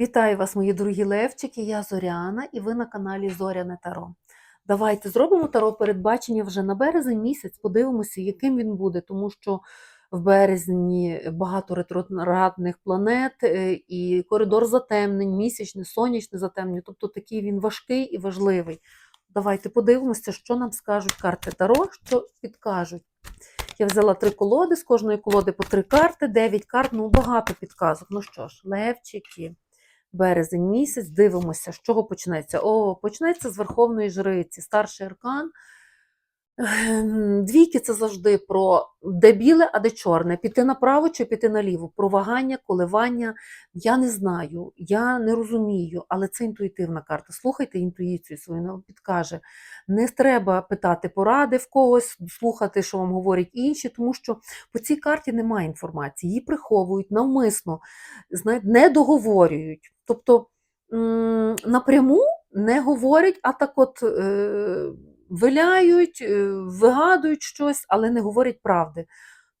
Вітаю вас, мої дорогі левчики, я Зоряна і ви на каналі Зоряне Таро. Давайте зробимо таро передбачення вже на березень місяць, подивимося, яким він буде, тому що в березні багато ретроградних планет е, і коридор затемнень, місячне, сонячне затемнення, тобто такий він важкий і важливий. Давайте подивимося, що нам скажуть карти Таро, що підкажуть. Я взяла три колоди, з кожної колоди по три карти, дев'ять карт, ну багато підказок. Ну що ж, левчики березень місяць, дивимося, з чого почнеться. О, почнеться з Верховної Жриці, старший аркан. Ем, Двійки це завжди про де біле, а де чорне. Піти направо чи піти наліво. Про вагання, коливання. Я не знаю, я не розумію, але це інтуїтивна карта. Слухайте інтуїцію свою, вона підкаже. Не треба питати поради в когось, слухати, що вам говорять інші, тому що по цій карті немає інформації. Її приховують навмисно, не договорюють. Тобто напряму не говорять, а так от е, виляють, е, вигадують щось, але не говорять правди.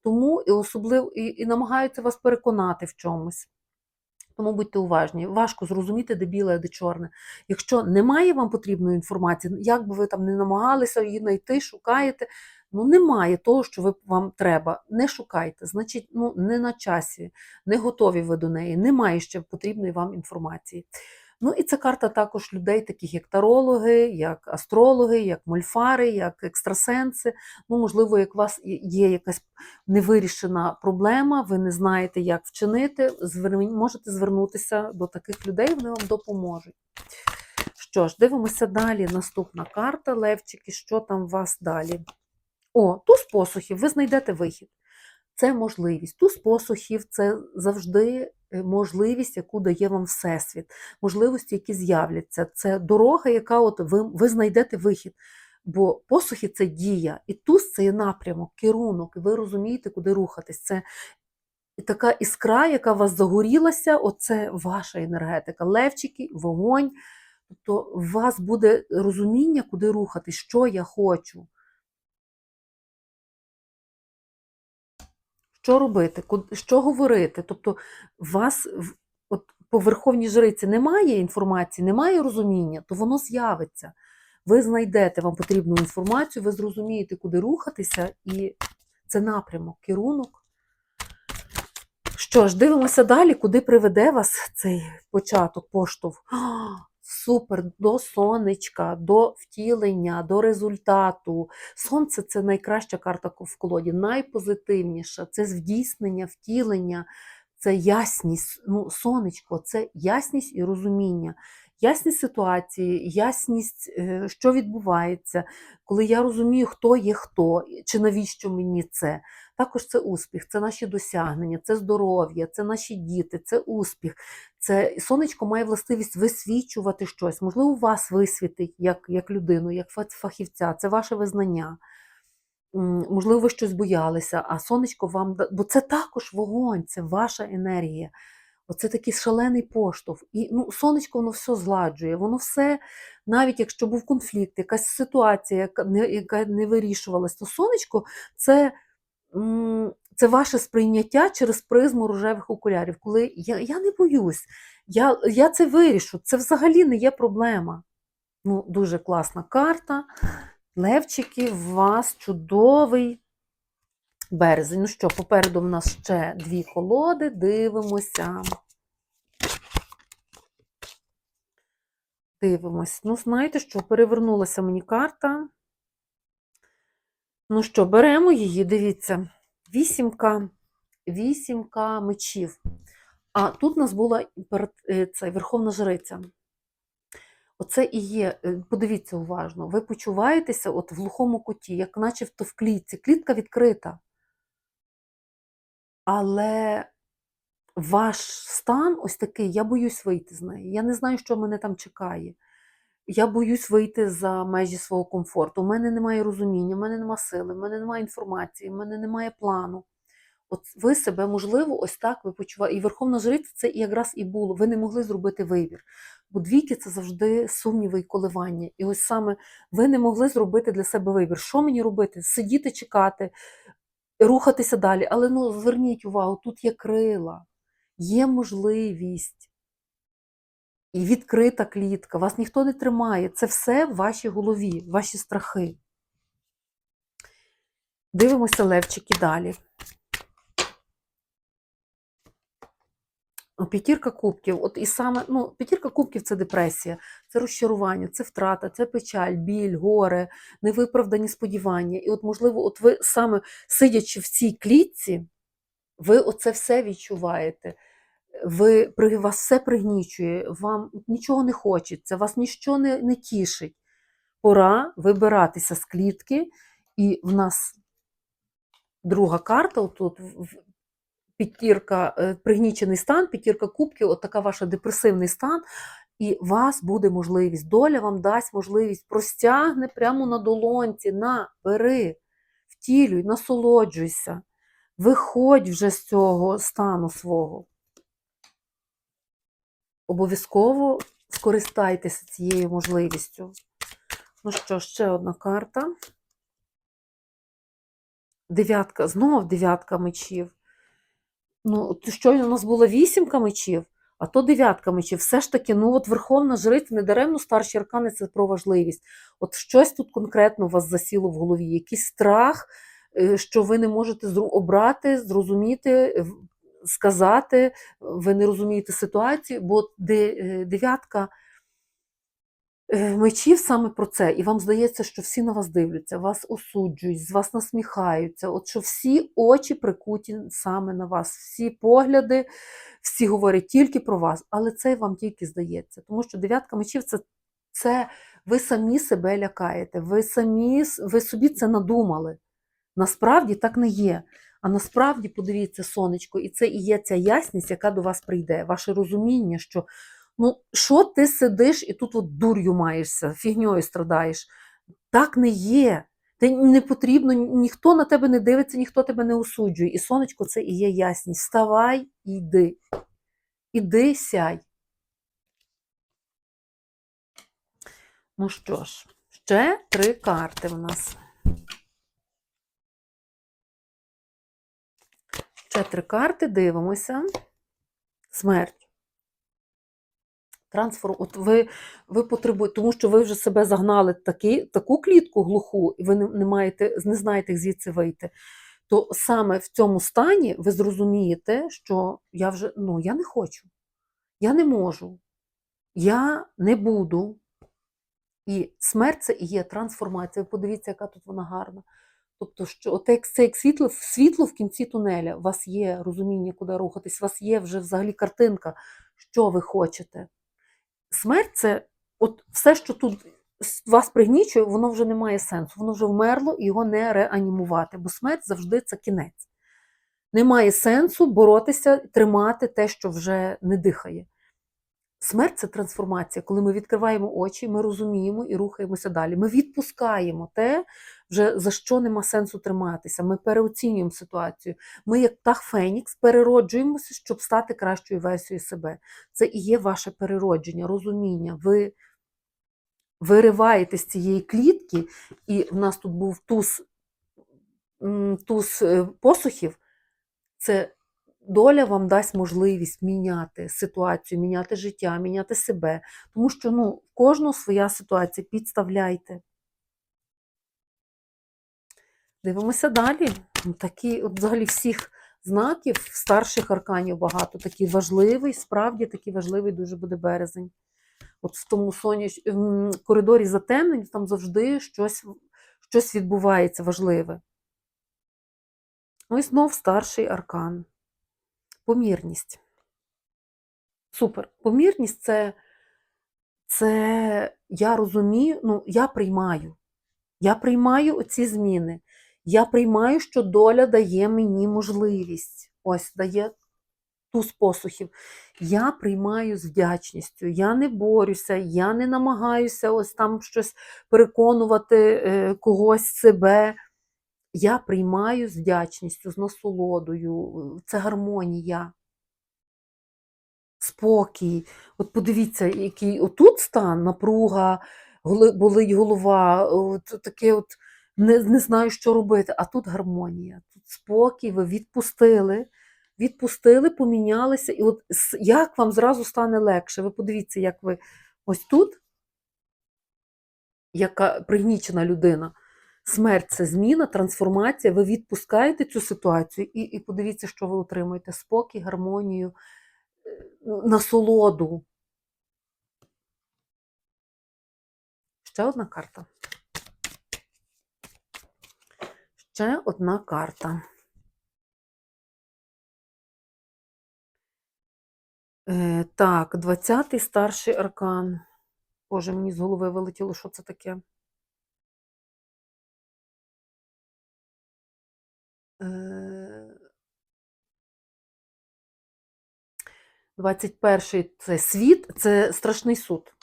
Тому і особливо і, і намагаються вас переконати в чомусь. Тому будьте уважні, важко зрозуміти, де біле, де чорне. Якщо немає вам потрібної інформації, як би ви там не намагалися її знайти, шукаєте. Ну, немає того, що ви, вам треба. Не шукайте. Значить, ну, не на часі, не готові ви до неї, немає ще потрібної вам інформації. Ну і це карта також людей, таких як тарологи, як астрологи, як мольфари, як екстрасенси. Ну, можливо, як у вас є якась невирішена проблема, ви не знаєте, як вчинити, можете звернутися до таких людей, вони вам допоможуть. Що ж, дивимося далі. Наступна карта, Левчики, що там у вас далі? О, туз посухів, ви знайдете вихід. Це можливість. Туз посухів це завжди е, можливість, яку дає вам Всесвіт, можливості, які з'являться. Це дорога, яка от ви, ви знайдете вихід. Бо посухи це дія, і туз це є напрямок, керунок, і ви розумієте, куди рухатись. Це така іскра, яка у вас загорілася, оце ваша енергетика. Левчики, вогонь. Тобто у вас буде розуміння, куди рухатись, що я хочу. Що робити, що говорити? Тобто, вас от по Верховній Жриці немає інформації, немає розуміння, то воно з'явиться. Ви знайдете вам потрібну інформацію, ви зрозумієте, куди рухатися, і це напрямок, керунок. Що ж, дивимося далі, куди приведе вас цей початок, поштовх. Супер, до сонечка, до втілення, до результату. Сонце це найкраща карта в колоді, найпозитивніша. Це здійснення, втілення, це ясність. Ну, сонечко, це ясність і розуміння. Ясність ситуації, ясність, е, що відбувається, коли я розумію, хто є хто, чи навіщо мені це. Також це успіх, це наші досягнення, це здоров'я, це наші діти, це успіх. Це сонечко має властивість висвічувати щось. Можливо, вас висвітить як, як людину, як фахівця, це ваше визнання. Можливо, ви щось боялися, а сонечко вам бо це також вогонь, це ваша енергія. Оце такий шалений поштовх. І ну, сонечко воно все зладжує, воно все, навіть якщо був конфлікт, якась ситуація, яка не, яка не вирішувалась, то сонечко це, це ваше сприйняття через призму рожевих окулярів. Коли я, я не боюсь, я, я це вирішу, це взагалі не є проблема. Ну, дуже класна карта. Левчики, у вас чудовий березень. Ну що, попереду в нас ще дві колоди, дивимося. Дивимось. Ну, знаєте що, перевернулася мені карта. Ну що, беремо її, дивіться. Вісімка, вісімка мечів. А тут у нас була е, це, Верховна Жриця. Оце і є, е, подивіться уважно, ви почуваєтеся от в глухому куті, як начебто в клітці. Клітка відкрита. Але ваш стан ось такий, я боюсь вийти з неї. Я не знаю, що мене там чекає. Я боюсь вийти за межі свого комфорту. У мене немає розуміння, в мене немає сили, в мене немає інформації, в мене немає плану. От ви себе, можливо, ось так ви почуваєте. І Верховна Жриця це якраз і було. Ви не могли зробити вибір. Бо двійки це завжди сумніви і коливання. І ось саме ви не могли зробити для себе вибір. Що мені робити? Сидіти, чекати, рухатися далі. Але ну, зверніть увагу, тут є крила, є можливість. і відкрита клітка, вас ніхто не тримає. Це все в вашій голові, ваші страхи. Дивимося левчики далі. П'ятірка кубків. От і саме, ну, п'ятірка кубків це депресія, це розчарування, це втрата, це печаль, біль, горе, невиправдані сподівання. І от, можливо, от ви саме сидячи в цій клітці, ви оце все відчуваєте. Ви, вас все пригнічує, вам нічого не хочеться, вас нічого не, не тішить. Пора вибиратися з клітки, і в нас друга карта, отут п'ятірка, е, пригнічений стан, п'ятірка кубків, от така ваша депресивний стан, і вас буде можливість, доля вам дасть можливість, простягне прямо на долонці, на, бери, втілюй, насолоджуйся, виходь вже з цього стану свого. Обов'язково скористайтеся цією можливістю. Ну що, ще одна карта. Дев'ятка, знов дев'ятка мечів. Ну, щойно у нас було вісімка мечів, а то дев'ятка мечів. Все ж таки, ну от Верховна Жриця, недаремно старші аркани це про важливість. От щось тут конкретно у вас засіло в голові, якийсь страх, е, що ви не можете обрати, зрозуміти, сказати, ви не розумієте ситуацію, бо е, дев'ятка мечів саме про це. І вам здається, що всі на вас дивляться, вас осуджують, з вас насміхаються. От що всі очі прикуті саме на вас, всі погляди, всі говорять тільки про вас, але це вам тільки здається. Тому що дев'ятка мечів це, це ви самі себе лякаєте, ви самі ви собі це надумали. Насправді так не є. А насправді, подивіться, сонечко, і це і є ця ясність, яка до вас прийде, ваше розуміння, що ну, що ти сидиш і тут от дур'ю маєшся, фігньою страдаєш. Так не є. Ти не потрібно, ніхто на тебе не дивиться, ніхто тебе не осуджує. І сонечко це і є ясність. Вставай і йди. Іди, сяй. Ну що ж, ще три карти в нас. Ще три карти, дивимося. Смерть. Трансфер, от ви, ви потребуєте, тому що ви вже себе загнали такі, таку клітку глуху, і ви не, не, маєте, не знаєте, як звідси вийти. То саме в цьому стані ви зрозумієте, що я вже ну, я не хочу, я не можу, я не буду. І смерть це і є трансформація. Подивіться, яка тут вона гарна. Тобто, що от як це як світло, світло в кінці тунеля, у вас є розуміння, куди рухатись, у вас є вже взагалі картинка, що ви хочете. Смерть це от все, що тут вас пригнічує, воно вже не має сенсу. Воно вже вмерло і його не реанімувати, бо смерть завжди це кінець. Немає сенсу боротися, тримати те, що вже не дихає. Смерть це трансформація. Коли ми відкриваємо очі, ми розуміємо і рухаємося далі. Ми відпускаємо те, вже за що нема сенсу триматися. Ми переоцінюємо ситуацію. Ми, як птах Фенікс, перероджуємося, щоб стати кращою версією себе. Це і є ваше переродження, розуміння. Ви вириваєте з цієї клітки, і в нас тут був туз, туз е, посухів. Це доля вам дасть можливість міняти ситуацію, міняти життя, міняти себе. Тому що ну, в кожного своя ситуація. Підставляйте. Дивимося далі. Такі, от взагалі всіх знаків, старших арканів багато. Такий важливий, справді такий важливий дуже буде березень. От в тому соняч... коридорі затемнень там завжди щось, щось відбувається важливе. Ну і знов старший аркан. Помірність. Супер. Помірність це, це я розумію, ну, я приймаю. Я приймаю оці зміни. Я приймаю, що доля дає мені можливість. Ось дає туз посухів. Я приймаю з вдячністю. Я не борюся, я не намагаюся ось там щось переконувати е, когось себе. Я приймаю з вдячністю, з насолодою. Це гармонія. Спокій. От подивіться, який отут стан, напруга, болить голова, от таке от не, не знаю, що робити. А тут гармонія, тут спокій, ви відпустили, відпустили, помінялися. І от як вам зразу стане легше? Ви подивіться, як ви ось тут, яка пригнічена людина. Смерть це зміна, трансформація. Ви відпускаєте цю ситуацію, і, і подивіться, що ви отримуєте: спокій, гармонію, е, насолоду. Ще одна карта. Ще одна карта. Е, так, 20-й старший аркан. Боже, мені з голови вилетіло, що це таке. 21-й це світ, це страшний суд.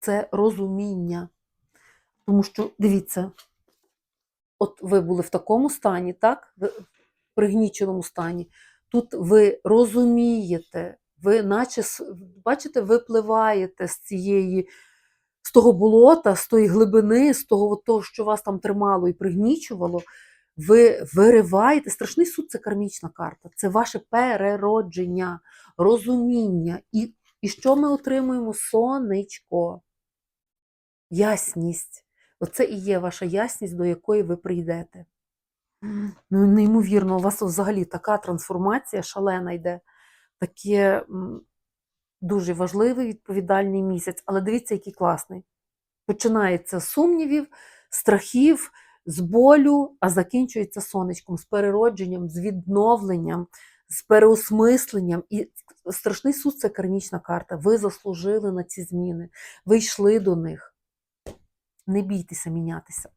Це розуміння. Тому що, дивіться, от ви були в такому стані, так? В пригніченому стані. Тут ви розумієте, ви наче, бачите, випливаєте з цієї, з того болота, з тої глибини, з того, того, що вас там тримало і пригнічувало. Ви вириваєте. Страшний суд це кармічна карта. Це ваше переродження, розуміння. І, і що ми отримуємо? Сонечко, ясність. Оце і є ваша ясність, до якої ви прийдете. Ну, неймовірно, у вас взагалі така трансформація шалена йде. Таке дуже важливий, відповідальний місяць. Але дивіться, який класний. Починається з сумнівів, страхів, з болю, а закінчується сонечком, з переродженням, з відновленням, з переосмисленням. І страшний суд це кармічна карта. Ви заслужили на ці зміни, ви йшли до них. Не бійтеся мінятися,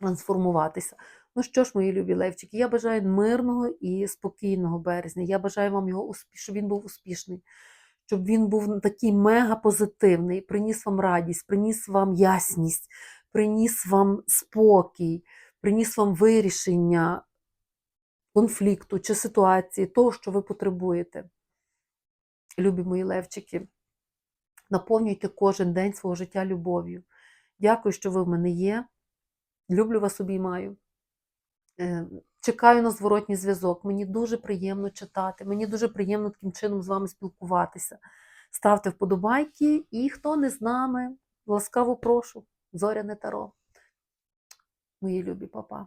трансформуватися. Ну що ж, мої любі левчики, я бажаю мирного і спокійного березня. Я бажаю вам його успі- щоб він був успішний, щоб він був такий мега позитивний, приніс вам радість, приніс вам ясність, приніс вам спокій, приніс вам вирішення конфлікту чи ситуації, того, що ви потребуєте. Любі мої левчики, наповнюйте кожен день свого життя любов'ю. Дякую, що ви в мене є. Люблю вас обіймаю. Чекаю на зворотній зв'язок. Мені дуже приємно читати, мені дуже приємно таким чином з вами спілкуватися. Ставте вподобайки, і хто не з нами, ласкаво прошу. Зоряне таро. Мої любі папа.